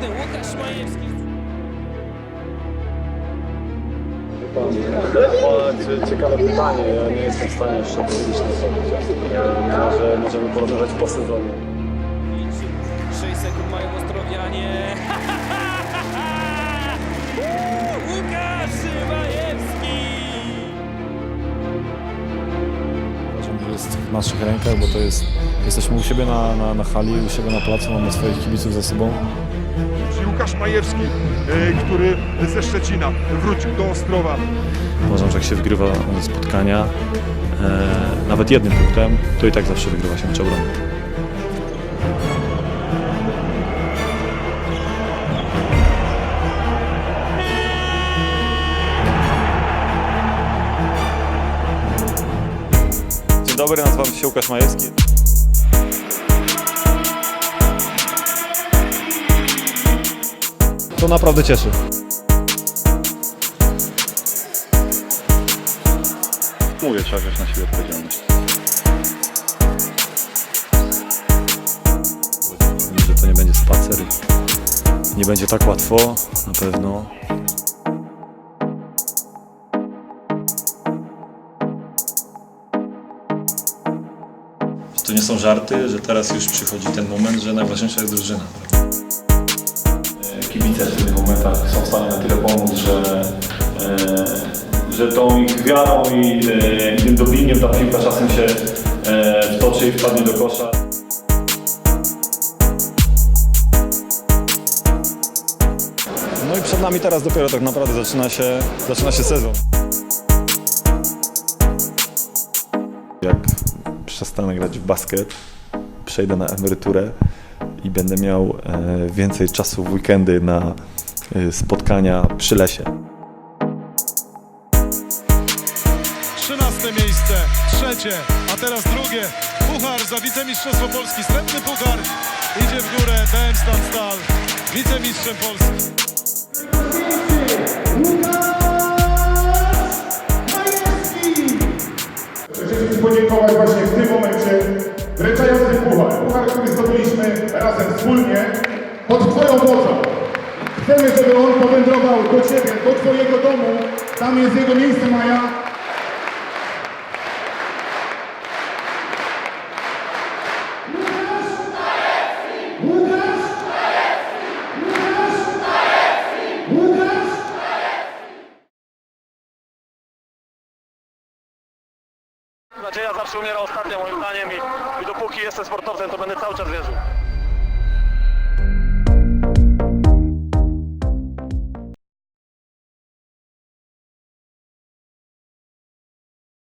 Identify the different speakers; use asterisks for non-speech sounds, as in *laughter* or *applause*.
Speaker 1: Wieczny Łukasz Majewski. Ciekawe pytanie, ja nie jestem w stanie jeszcze na sobie. Może możemy porozmawiać po sezonie.
Speaker 2: 6 sekund mają Ostrowianie. *laughs* Łukasz Majewski!
Speaker 3: Jest w naszych rękach, bo to jest, jesteśmy u siebie na, na, na hali, u siebie na placu, mamy swoich kibiców za sobą.
Speaker 4: Łukasz Majewski, e, który ze Szczecina wrócił do Ostrowa.
Speaker 3: Uważam, że jak się wygrywa spotkania e, nawet jednym punktem, to i tak zawsze wygrywa się mecz obrony. Dzień dobry, nazywam się Łukasz Majewski. To naprawdę cieszy. Mówię, trzeba wziąć na siebie odpowiedzialność. Że to nie będzie spacer. Nie będzie tak łatwo, na pewno. To nie są żarty, że teraz już przychodzi ten moment, że najważniejsza jest drużyna.
Speaker 5: Kibice w tych momentach są w stanie na tyle pomóc, że, e, że tą ich wiarą i e, i tym dobiniem ta piłka czasem się e, wtoczy i wpadnie do kosza.
Speaker 3: No i przed nami teraz dopiero tak naprawdę zaczyna się, zaczyna się sezon. Jak przestanę grać w basket, przejdę na emeryturę i będę miał e, więcej czasu w weekendy na e, spotkania przy lesie.
Speaker 6: 13 miejsce, trzecie, a teraz drugie. Puchar za wicemistrzostwo Polski. Srebrny puchar idzie w górę. BM Stan Stal, wicemistrzem Polski.
Speaker 7: Chcę Ci podziękować właśnie w tym momencie który zdobyliśmy razem wspólnie pod Twoją wodzą. Chcemy, żeby on powędrował do Ciebie, do Twojego domu. Tam jest jego miejsce, Maja.
Speaker 8: Nadzieja zawsze umiera ostatnia moim zdaniem i, i dopóki jestem sportowcem, to będę cały czas wierzył.